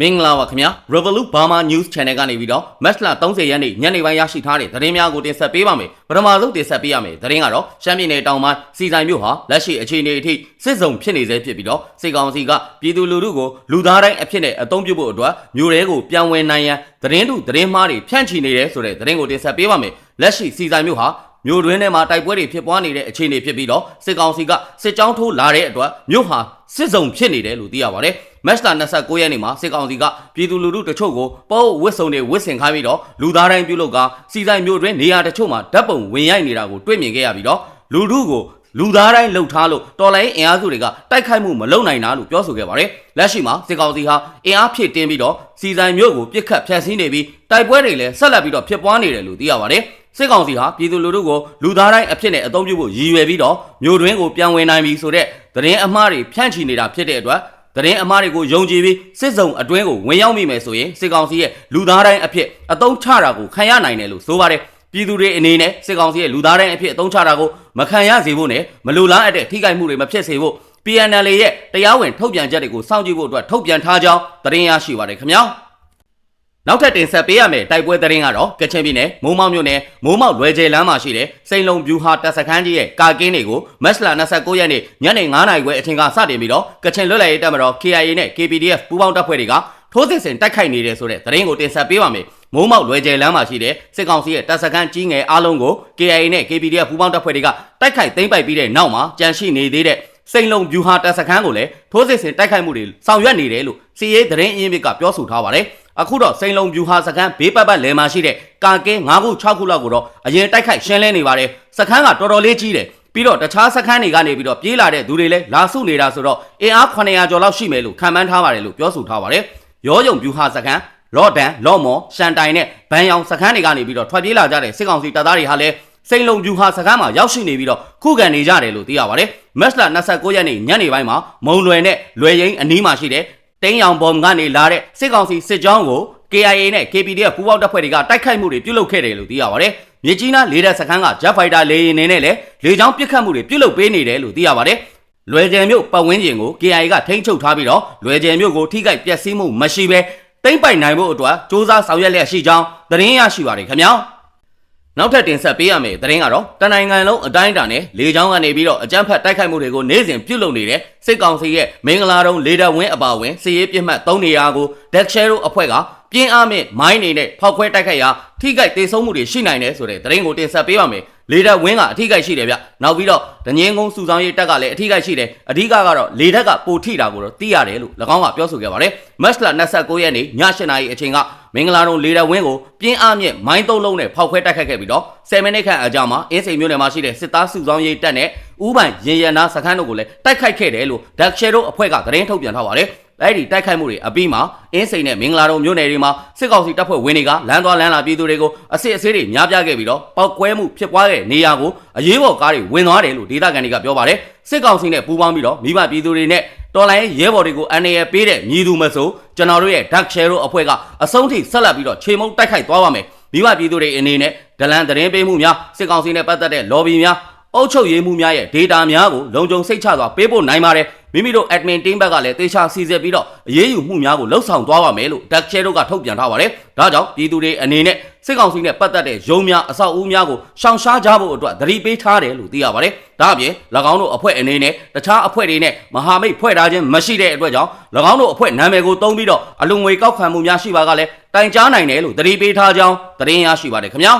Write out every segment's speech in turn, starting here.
မင်္ဂလာပါခင်ဗျာ Revolut Burma News Channel ကနေပြီးတော့ Match လ30ရက်နေ့ညနေပိုင်းရရှိထားတဲ့သတင်းများကိုတင်ဆက်ပေးပါမယ်ပထမဆုံးတင်ဆက်ပေးရမယ်သတင်းကတော့ရှမ်းပြည်နယ်တောင်ပိုင်းစီဆိုင်မြို့ဟာလက်ရှိအခြေအနေအထိစစ်စုံဖြစ်နေစေဖြစ်ပြီးတော့စစ်ကောင်စီကပြည်သူလူထုကိုလူသားတိုင်းအဖြစ်နဲ့အသုံးပြုဖို့အတွက်မြို့ရဲကိုပြောင်းဝင်နိုင်ရန်သတင်းတုသတင်းမှားတွေဖြန့်ချီနေတယ်ဆိုတဲ့သတင်းကိုတင်ဆက်ပေးပါမယ်လက်ရှိစီဆိုင်မြို့ဟာ မြို့တွင်းထဲမှာတိုက်ပွဲတွေဖြစ်ပွားနေတဲ့အခြေအနေဖြစ်ပြီးတော့စစ်ကောင်စီကစစ်ကြောင်းထိုးလာတဲ့အတွက်မြို့ဟာစစ်စုံဖြစ်နေတယ်လို့သိရပါတယ်။မက်စတာ29ရက်နေ့မှာစစ်ကောင်စီကပြည်သူလူထုတချို့ကိုပေါ့ဝစ်စုံတွေဝစ်ဆင်ခိုင်းပြီးတော့လူသားတိုင်းပြုလုပ်ကစီဆိုင်မြို့တွင်းနေရာတချို့မှာဓာတ်ပုံဝင်ရိုက်နေတာကိုတွေ့မြင်ခဲ့ရပြီးတော့လူထုကိုလူသားတိုင်းလှုပ်ထားလို့တော်လိုင်းအင်အားစုတွေကတိုက်ခိုက်မှုမလုပ်နိုင်တာလို့ပြောဆိုခဲ့ပါတယ်။လက်ရှိမှာစစ်ကောင်စီဟာအင်အားဖြည့်တင်းပြီးတော့စီဆိုင်မြို့ကိုပြစ်ခတ်ဖျက်ဆီးနေပြီးတိုက်ပွဲတွေလည်းဆက်လက်ပြီးတော့ဖြစ်ပွားနေတယ်လို့သိရပါတယ်။ စစ်ကောင်စီဟာပြည်သူလူထုကိုလူသားတိုင်းအဖြစ်နဲ့အသုံးပြုဖို့ရည်ရွယ်ပြီးတော့မြို့တွင်းကိုပြန်ဝင်နိုင်ပြီဆိုတဲ့သတင်းအမှားတွေဖြန့်ချီနေတာဖြစ်တဲ့အတွက်သတင်းအမှားတွေကိုယုံကြည်ပြီးစစ်စုံအတွင်းကိုဝင်ရောက်မိမယ်ဆိုရင်စစ်ကောင်စီရဲ့လူသားတိုင်းအဖြစ်အသုံးချတာကိုခံရနိုင်တယ်လို့ဆိုပါတယ်ပြည်သူတွေအနေနဲ့စစ်ကောင်စီရဲ့လူသားတိုင်းအဖြစ်အသုံးချတာကိုမခံရစေဖို့နဲ့မလိုလားအပ်တဲ့ထိခိုက်မှုတွေမဖြစ်စေဖို့ PNL ရဲ့တရားဝင်ထုတ်ပြန်ချက်တွေကိုစောင့်ကြည့်ဖို့အတွက်ထုတ်ပြန်ထားကြောင်းသတင်းရရှိပါတယ်ခင်ဗျာ နောက်ထပ်တင်ဆက်ပေးရမယ့်တိုက်ပွဲသတင်းကတော့ကချင်ပြည်နယ်မိုးမောက်မြို့နယ်မိုးမောက်လွယ်ကျဲလမ်းမှာရှိတဲ့စိန်လုံဗျူဟာတပ်စခန်းကြီးရဲ့ကာကင်းတွေကိုမက်စလာ29ရက်နေ့ညနေ9:00နာရီခွဲအချိန်ကစတင်ပြီးတော့ကချင်လွတ်လပ်ရေးတပ်မတော် KIA နဲ့ KPDF ပူးပေါင်းတပ်ဖွဲ့တွေကထိုးစစ်ဆင်တိုက်ခိုက်နေတယ်ဆိုတဲ့သတင်းကိုတင်ဆက်ပေးပါမယ်။မိုးမောက်လွယ်ကျဲလမ်းမှာရှိတဲ့စစ်ကောင်စီရဲ့တပ်စခန်းကြီးငယ်အားလုံးကို KIA နဲ့ KPDF ပူးပေါင်းတပ်ဖွဲ့တွေကတိုက်ခိုက်သိမ်းပိုက်ပြီးတဲ့နောက်မှာကြန့်ရှိနေသေးတဲ့စိန်လုံဗျူဟာတပ်စခန်းကိုလည်းထိုးစစ်ဆင်တိုက်ခိုက်မှုတွေဆောင်ရွက်နေတယ်လို့စီရေးသတင်းအင်းမြစ်ကပြောဆိုထားပါတယ်။ အခုတော့စိန်လုံဗျူဟာစခန်းဘေးပတ်ပတ်လယ်မှာရှိတဲ့ကာကင်း9ခု6ခုလောက်ကိုတော့အရင်တိုက်ခိုက်ရှင်းလင်းနေပါတယ်။စခန်းကတော်တော်လေးကြီးတယ်။ပြီးတော့တခြားစခန်းတွေကနေပြီးတော့ပြေးလာတဲ့သူတွေလည်းလာစုနေတာဆိုတော့အင်အား900ကျော်လောက်ရှိမယ်လို့ခံမှန်းထားပါတယ်လို့ပြောဆိုထားပါတယ်။ရောယုံဗျူဟာစခန်းလော့ဒန်လော့မော်ရှန်တိုင်နဲ့ဘန်ယောင်စခန်းတွေကနေပြီးတော့ထွက်ပြေးလာကြတဲ့စစ်ကောင်စီတပ်သားတွေဟာလည်းစိန်လုံဗျူဟာစခန်းမှာရောက်ရှိနေပြီးတော့ခုခံနေကြတယ်လို့သိရပါတယ်။မက်စလာ29ရက်နေ့ညနေပိုင်းမှာမုံလွယ်နဲ့လွယ်ရင်အနီးမှာရှိတဲ့ တင်းရောင်ဘုံကနေလာတဲ့စစ်ကောင်စီစစ်ကြောင်းကို KIA နဲ့ KPDF ပူးပေါင်းတပ်ဖွဲ့တွေကတိုက်ခိုက်မှုတွေပြုလုပ်ခဲ့တယ်လို့သိရပါတယ်။မြေကြီးနားလေတပ်စခန်းက Jet Fighter လေယာဉ်တွေနဲ့လည်းလေကြောင်းပစ်ခတ်မှုတွေပြုလုပ်ပေးနေတယ်လို့သိရပါတယ်။လွယ်ကျယ်မြို့ပတ်ဝန်းကျင်ကို KIA ကထိန်းချုပ်ထားပြီးတော့လွယ်ကျယ်မြို့ကိုထိခိုက်ပျက်စီးမှုမရှိဘဲတိမ့်ပိုင်နိုင်ဖို့အတွက်စ조사ဆောင်ရွက်လျက်ရှိကြောင်းသတင်းရရှိပါတယ်ခင်ဗျာ။ နောက်ထပ်တင်ဆက်ပေးရမယ့်သတင်းကတော့တနိုင်ငံလုံးအတိုင်းအတာနဲ့လေကြောင်းကနေပြီးတော့အကြမ်းဖက်တိုက်ခိုက်မှုတွေကိုနေ့စဉ်ပြုလုပ်နေတဲ့စစ်ကောင်စီရဲ့မင်္ဂလာတုံးလေတပ်ဝင်းအပါအဝင်စစ်ရေးပြစ်မှတ်၃နေရာကို Deck Share အဖွဲ့ကပြင်းအားမြင့်မိုင်းနေနဲ့ဖောက်ခွဲတိုက်ခိုက်ရာထိခိုက်ဒေဆုံးမှုတွေရှိနိုင်တယ်ဆိုတဲ့သတင်းကိုတင်ဆက်ပေးပါမယ် လေတပ်ဝင်းကအထိခိုက်ရှိတယ်ဗျနောက်ပြီးတော့ဒငင်းကုန်းစုဆောင်ရေးတပ်ကလည်းအထိခိုက်ရှိတယ်အဓိကကတော့လေတပ်ကပိုထိတာကိုတော့သိရတယ်လို့၎င်းကပြောဆိုခဲ့ပါတယ်မတ်လ29ရက်နေ့ည8:00နာရီအချိန်ကမင်္ဂလာတုံးလေတပ်ဝင်းကိုပြင်းအားမြင့်မိုင်းသုံးလုံးနဲ့ဖောက်ခွဲတိုက်ခိုက်ခဲ့ပြီးတော့10မိနစ်ခန့်အကြာမှာအင်းစိန်မြို့နယ်မှာရှိတဲ့စစ်သားစုဆောင်ရေးတပ်နဲ့ဥပိုင်ရင်ရနာစခန်းတို့ကိုလည်းတိုက်ခိုက်ခဲ့တယ်လို့ဒက်ရှယ်တို့အဖွဲ့ကသတင်းထုတ်ပြန်ထားပါတယ် အဲ့ဒီတိုက်ခိုက်မှုတွေအပြီးမှာအင်းစိန်နဲ့မင်္ဂလာတုံမြို့နယ်တွေမှာစစ်ကောင်စီတပ်ဖွဲ့ဝင်တွေကလမ်းသွားလမ်းလာပြည်သူတွေကိုအစစ်အဆေးတွေများပြားခဲ့ပြီးတော့ပောက်ကွဲမှုဖြစ်ပွားတဲ့နေရာကိုအရေးပေါ်ကားတွေဝင်သွားတယ်လို့ဒေသခံတွေကပြောပါတယ်စစ်ကောင်စီနဲ့ပူးပေါင်းပြီးတော့မိဘပြည်သူတွေနဲ့တော်လိုင်းရဲဘော်တွေကိုအန်ရပေးတဲ့မြည်သူမဆိုကျွန်တော်တို့ရဲ့ Dark Shadow အဖွဲ့ကအဆုံးထိဆက်လက်ပြီးတော့ခြေမုံတိုက်ခိုက်သွားပါမယ်မိဘပြည်သူတွေအနေနဲ့ဒလန်သတင်းပေးမှုများစစ်ကောင်စီနဲ့ပတ်သက်တဲ့ lobby များ အုပ်ချုပ်ရေးမှုများရဲ့ data များကိုလုံခြုံစိတ်ချစွာပေးဖို့နိုင်ပါတယ်မိမိတို့ admin team ဘက်ကလည်းတေချာစီစစ်ပြီးတော့အရေးယူမှုများကိုလှုပ်ဆောင်သွားပါမယ်လို့ Dark Shadow ကထုတ်ပြန်ထားပါတယ်ဒါကြောင့်ပြည်သူတွေအနေနဲ့စစ်ကောင်စီနဲ့ပတ်သက်တဲ့ရုံးများအဆောက်အဦများကိုရှောင်ရှားကြဖို့အတွက်သတိပေးထားတယ်လို့သိရပါတယ်ဒါအပြင်၎င်းတို့အဖွဲ့အနေနဲ့တခြားအဖွဲ့တွေနဲ့မဟာမိတ်ဖွဲ့ထားခြင်းမရှိတဲ့အတွက်ကြောင့်၎င်းတို့အဖွဲ့နာမည်ကိုသုံးပြီးတော့အလုံငွေကောက်ခံမှုများရှိပါကလည်းတိုင်ကြားနိုင်တယ်လို့သတိပေးထားကြောင်းသတင်းရရှိပါတယ်ခင်ဗျာ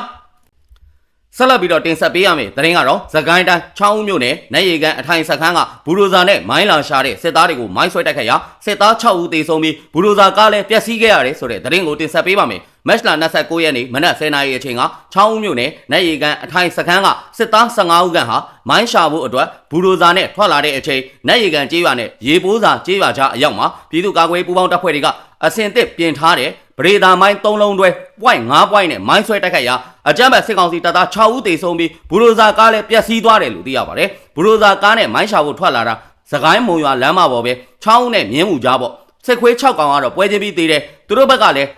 ဆက်လက်ပြီးတော့တင်ဆက်ပေးရမယ်သတင်းကတော့သကိုင်းတိုင်းချောင်းဦးမြို့နယ်နိုင်ရီကန်အထိုင်စခန်းကဘူရိုဇာနဲ့မိုင်းလာရှာတဲ့စစ်သားတွေကိုမိုင်းဆွဲတိုက်ခိုက်ရာစစ်သား6ဦးသေဆုံးပြီးဘူရိုဇာကားလည်းပျက်စီးခဲ့ရတယ်ဆိုတဲ့သတင်းကိုတင်ဆက်ပေးပါမယ်မက်လ29ရက်နေ့မနက်10:00နာရီအချိန်ကချောင်းဦးမြို့နယ်နိုင်ရီကန်အထိုင်စခန်းကစစ်သား15ဦးခန့်ဟာမိုင်းရှာဖို့အတွက်ဘူရိုဇာနဲ့ထွက်လာတဲ့အချိန်နိုင်ရီကန်ကျေးရွာနဲ့ရေပိုးစာကျေးရွာကြားအရောက်မှာပြည်သူ့ကာကွယ်ပူးပေါင်းတပ်ဖွဲ့တွေကအစင်တစ်ပြင်ထားတဲ့ ပရိဒါမိုင်း3လုံးတွဲ point 5 point နဲ့မိုင်းဆွဲတိုက်ခိုက်ရာအကြမ်းဖက်စစ်ကောင်စီတပ်သား6ဦးသေဆုံးပြီးဘူရိုဇာကားလည်းပျက်စီးသွားတယ်လို့သိရပါတယ်ဘူရိုဇာကားနဲ့မိုင်းရှာဖို့ထွက်လာတာစကိုင်းမုံရွာလမ်းမပေါ်ပဲ6ဦးနဲ့မြင်းမှုကြားပေါ့စစ်ခွေး6ကောင်ကတော့ပွဲချင်းပြီးသေးတယ်သူတို့ဘက်ကလည်း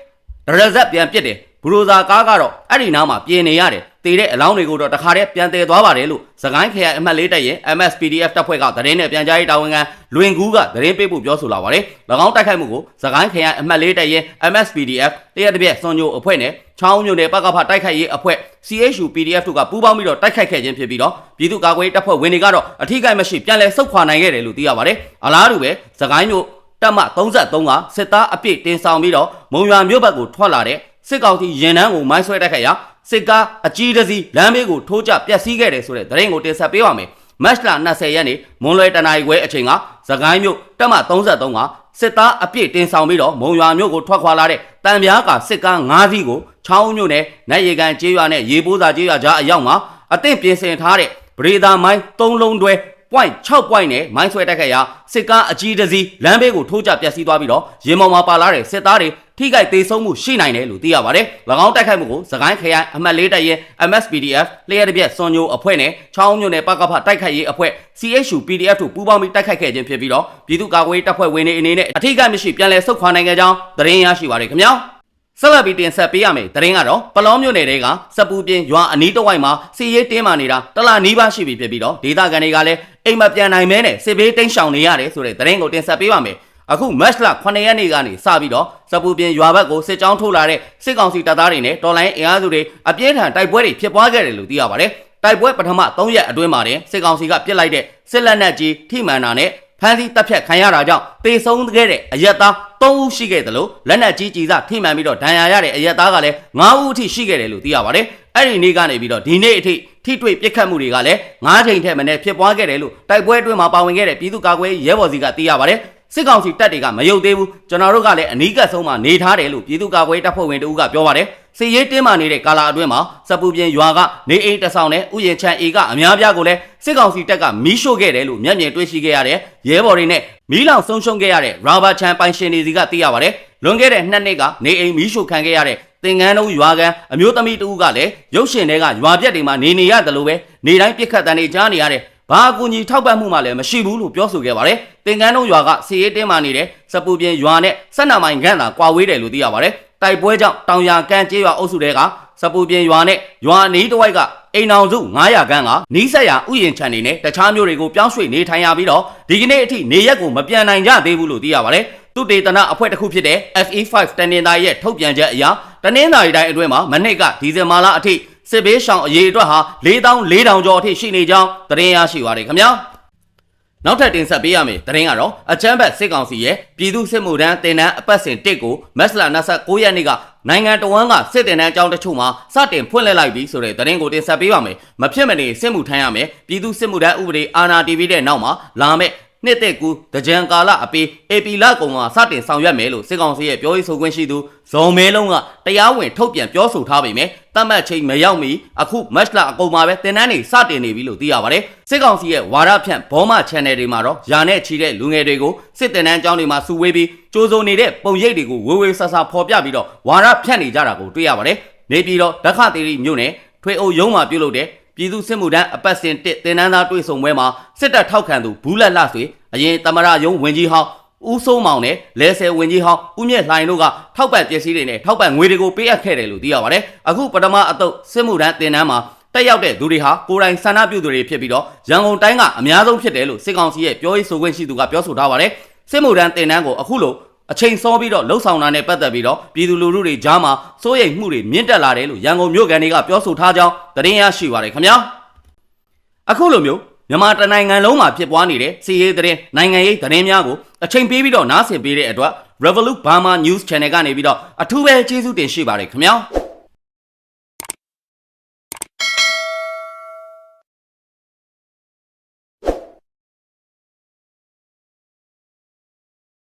ဒရဇက်ပြန်ပစ်တယ်ဘူရိုဇာကားကတော့အဲ့ဒီနားမှာပြင်နေရတယ် တေတဲ့အလောင်းတွေကိုတော့တခါတည်းပြန်တည်သွားပါတယ်လို့စကိုင်းခရိုင်အမှတ်လေးတပ်ရဲ့ MSPDF တပ်ဖွဲ့ကသတင်းနဲ့ပြန်ကြားရေးတာဝန်ခံလွင်ကူးကသတင်းပေးပို့ပြောဆိုလာပါတယ်၎င်းတိုက်ခိုက်မှုကိုစကိုင်းခရိုင်အမှတ်လေးတပ်ရဲ့ MSPDF တရက်တစ်ပြက်စွန်ညိုအဖွဲ့နဲ့ချောင်းမြို့နယ်ပကဖတိုက်ခိုက်ရေးအဖွဲ့ CHU PDF တို့ကပူးပေါင်းပြီးတော့တိုက်ခိုက်ခဲ့ခြင်းဖြစ်ပြီးတော့ပြည်သူ့ကာကွယ်ရေးတပ်ဖွဲ့ဝင်တွေကတော့အထူးကိမရှိပြန်လည်ဆုတ်ခွာနိုင်ခဲ့တယ်လို့သိရပါတယ်အလားတူပဲစကိုင်းမြို့တပ်မ33ကစစ်သားအပြည့်တင်ဆောင်ပြီးတော့မုံရွာမြို့ဘက်ကိုထွက်လာတဲ့စစ်ကောင်စီရင်နှန်းကိုမိုင်းဆွဲတိုက်ခိုက်ရာစစ်ကားအကြီးတစ်စီးလမ်းဘေးကိုထိုးကျပျက်စီးခဲ့တယ်ဆိုတဲ့သတင်းကိုတင်ဆက်ပေးပါမယ်မတ်လ20ရက်နေ့မွန်လွယ်တနာရီခွဲအချိန်ကသခိုင်းမြို့တပ်မ33ကစစ်သားအပြည့်တင်ဆောင်ပြီးတော့မုံရွာမြို့ကိုထွက်ခွာလာတဲ့တံပြားကစစ်ကား9စီးကိုချောင်းမြို့နယ်နိုင်ရီကန်ကျေးရွာနဲ့ရေပိုးစာကျေးရွာကြားအရောက်မှာအသင့်ပြင်ဆင်ထားတဲ့ဗရေဒါမိုင်း3လုံးတွဲ point 6 point နဲ့မိုင်းဆွဲတိုက်ခိုက်ရာစစ်ကားအကြီးတစ်စီးလမ်းဘေးကိုထိုးကျပျက်စီးသွားပြီးတော့ရေမောင်မှာပါလာတဲ့စစ်သားတွေထိခိုက်သေးဆုံးမှုရှိနိုင်တယ်လို့သိရပါတယ်။၎င်းတိုက်ခိုက်မှုကိုစကိုင်းခရိုင်အမှတ်၄တပ်ရဲ့ MSPDF လျှက်တစ်ပြက်စွန်ညိုအဖွဲ့နဲ့ချောင်းမြို့နယ်ပကဖတိုက်ခိုက်ရေးအဖွဲ့ CHU PDF တို့ပူးပေါင်းပြီးတိုက်ခိုက်ခဲ့ခြင်းဖြစ်ပြီးတော့ပြည်သူ့ကာကွယ်ရေးတပ်ဖွဲ့ဝင်တွေအနေနဲ့အထိကိမရှိပြန်လည်ဆုတ်ခွာနိုင်ခဲ့ကြောင်းသတင်းရရှိပါရခင်ဗျာ။ ဆက်လက်ပြီးတင်ဆက်ပေးရမယ်။တရင်ကတော့ပလောမြို့နယ်တဲကစပူပြင်းရွာအနီးတစ်ဝိုက်မှာစီရေးတင်းမာနေတာတလနီးပါးရှိပြီဖြစ်ပြီးတော့ဒေသခံတွေကလည်းအိမ်မပြန်နိုင်မဲနဲ့စစ်ဘေးတိမ်းရှောင်နေရတယ်ဆိုတဲ့တရင်ကိုတင်ဆက်ပေးပါမယ်။အခုမတ်လ9ရက်နေ့ကနေစပြီးတော့စပူပြင်းရွာဘက်ကိုစစ်ကြောင်းထိုးလာတဲ့စစ်ကောင်စီတပ်သားတွေနဲ့တော်လိုင်းအင်အားစုတွေအပြင်းထန်တိုက်ပွဲတွေဖြစ်ပွားခဲ့တယ်လို့သိရပါတယ်။တိုက်ပွဲပထမ3ရက်အတွင်းမှာတင်စစ်ကောင်စီကပြစ်လိုက်တဲ့စစ်လက်နက်ကြီးထိမှန်တာနဲ့ ဖမ်းဆီးတပ်ဖြတ်ခံရတာကြောင့်တေဆုံးခဲ့တဲ့အရက်သား3ဦးရှိခဲ့တယ်လို့လက်နက်ကြီးကြီးစားထိမှန်ပြီးတော့ဒဏ်ရာရတဲ့အရက်သားကလည်း9ဦးအထိရှိခဲ့တယ်လို့သိရပါတယ်။အဲ့ဒီနေ့ကနေပြီးတော့ဒီနေ့အထိထိတွေ့ပြစ်ခတ်မှုတွေကလည်း9ချိန်ထက်မနည်းဖြစ်ပွားခဲ့တယ်လို့တိုက်ပွဲအတွင်းမှာပါဝင်ခဲ့တဲ့ပြည်သူ့ကာကွယ်ရေးရဲဘော်စီကသိရပါတယ်။ စစ်ကောင်စီတပ်တွေကမယုတ်သေးဘူးကျွန်တော်တို့ကလည်းအနီးကပ်ဆုံးမှာနေထားတယ်လို့ပြည်သူ့ကာကွယ်ရေးတပ်ဖွဲ့ဝင်တို့ကပြောပါတယ်စီရေးတင်းမာနေတဲ့ကာလာအတွင်းမှာစပူပြင်းရွာကနေအိမ်တဆောင်နဲ့ဥယျာဉ်ချန်အေကအများပြားကိုလည်းစစ်ကောင်စီတပ်ကမီးရှို့ခဲ့တယ်လို့မျက်မြင်တွေ့ရှိခဲ့ရတဲ့ရဲဘော်တွေနဲ့မီးလောင်ဆုံးရှုံးခဲ့ရတဲ့ရာဘာချန်ပိုင်ရှင်တွေစီကသိရပါတယ်လွန်ခဲ့တဲ့နှစ်နှစ်ကနေအိမ်မီးရှို့ခံခဲ့ရတဲ့သင်္ကန်းတုံးရွာကန်အမျိုးသမီးတဦးကလည်းရုပ်ရှင်တွေကရွာပြက်တွေမှာနေနေရတယ်လို့ပဲနေတိုင်းပြစ်ခတ်တန်တွေကြားနေရတဲ့ ဘာအကူကြီးထောက်ပံ့မှုမှလည်းမရှိဘူးလို့ပြောဆိုခဲ့ပါတယ်။သင်္ကန်းတုံးရွာကစီရေးတင်းမာနေတဲ့စပူပြင်းရွာနဲ့ဆက်နာမိုင်ခန့်သာကွာဝေးတယ်လို့သိရပါတယ်။တိုက်ပွဲကြောင့်တောင်ရကန်ကျေးရွာအုပ်စုတွေကစပူပြင်းရွာနဲ့ရွာအနီးတစ်ဝိုက်ကအိမ်အောင်စု900ခန်းကနီးစက်ရဥယျင်ချန်နေနဲ့တခြားမျိုးတွေကိုပြောင်းရွှေ့နေထိုင်ရပြီးတော့ဒီကနေ့အထိနေရက်ကိုမပြန်နိုင်ကြသေးဘူးလို့သိရပါတယ်။သူတေသနာအဖွဲ့တစ်ခုဖြစ်တဲ့ FE5 တန်တင်သားရဲ့ထုတ်ပြန်ချက်အရတနင်္သာရီတိုင်းအတွင်းမှာမနေ့ကဒီဇင်ဘာလအထိ စစ်ဘေးရှောင်အရေးအတွက်ဟာ4400ကျော်အထိရှိနေကြောင်းသတင်းရရှိပါတယ်ခင်ဗျာနောက်ထပ်တင်ဆက်ပေးရမယ်သတင်းကတော့အချမ်းဘတ်စစ်ကောင်စီရဲ့ပြည်သူစစ်မှုထမ်းတင်နန်းအပတ်စဉ်တစ်ကိုမက်စလာ29ရက်နေ့ကနိုင်ငံတော်ဝန်ကစစ်တင်နန်းအကြောင်းတချို့မှာစတင်ဖွင့်လှစ်လိုက်ပြီဆိုတဲ့သတင်းကိုတင်ဆက်ပေးပါမယ်မဖြစ်မနေစစ်မှုထမ်းရမယ်ပြည်သူစစ်မှုထမ်းဥပဒေအာဏာတည်ပြီးတဲ့နောက်မှာလာမယ့် နှစ်သက်ကူတကြံကာလအပေအေပီလကုံကစတင်ဆောင်ရွက်မယ်လို့စစ်ကောင်စီရဲ့ပြောရေးဆိုခွင့်ရှိသူဇော်မဲလုံးကတရားဝင်ထုတ်ပြန်ပြောဆိုထားပေမဲ့တတ်မှတ်ချိန်မရောက်မီအခုမတ်လအကုန်မှာပဲတင်နန်းနေစတင်နေပြီလို့သိရပါတယ်စစ်ကောင်စီရဲ့ဝါဒဖြန့်ဘောမ channel တွေမှာတော့ယာနဲ့ချီတဲ့လူငယ်တွေကိုစစ်တင်နန်းအကြောင်းတွေမှာစုဝေးပြီးကြိုးစုံနေတဲ့ပုံရိပ်တွေကိုဝေဝေဆဆဖော်ပြပြီးတော့ဝါဒဖြန့်နေကြတာကိုတွေ့ရပါတယ်နေပြည်တော်ဒခသေးရီမြို့နယ်ထွေအုပ်ရုံးမှာပြုလုပ်တဲ့ ပြည်သူစစ်မှုထမ်းအပတ်စဉ်တစ်တင်နန်းသားတွေ့ဆုံပွဲမှာစစ်တပ်ထောက်ခံသူဘူးလက်လှဆွေအရင်တမရယုံဝင်ကြီးဟောင်းဦးစိုးမောင်နဲ့လဲဆယ်ဝင်ကြီးဟောင်းဦးမြင့်လှိုင်တို့ကထောက်ပံ့ပစ္စည်းတွေနဲ့ထောက်ပံ့ငွေတွေကိုပေးအပ်ခဲ့တယ်လို့သိရပါတယ်အခုပထမအတုပ်စစ်မှုထမ်းတင်နန်းမှာတက်ရောက်တဲ့သူတွေဟာကိုယ်တိုင်ဆန္ဒပြုသူတွေဖြစ်ပြီးတော့ရန်ကုန်တိုင်းကအများဆုံးဖြစ်တယ်လို့စစ်ကောင်စီရဲ့ပြောရေးဆိုခွင့်ရှိသူကပြောဆိုထားပါတယ်စစ်မှုထမ်းတင်နန်းကိုအခုလို အချိန်စောပြီးတော့လှုပ်ဆောင်တာနဲ့ပတ်သက်ပြီးတော့ပြည်သူလူထုတွေကြားမှာစိုးရိမ်မှုတွေမြင့်တက်လာတယ်လို့ရန်ကုန်မြို့ကန်တွေကပြောဆိုထားကြောင်းသတင်းရရှိပါရခင်ဗျာအခုလိုမျိုးမြန်မာတနိုင်ငံလုံးမှာဖြစ်ပွားနေတဲ့စီးရေးသတင်းနိုင်ငံရေးသတင်းများကိုအချိန်ပေးပြီးတော့နားဆင်ပေးတဲ့အတွက် Revolut Burma News Channel ကနေပြီးတော့အထူးပဲကျေးဇူးတင်ရှိပါတယ်ခင်ဗျာ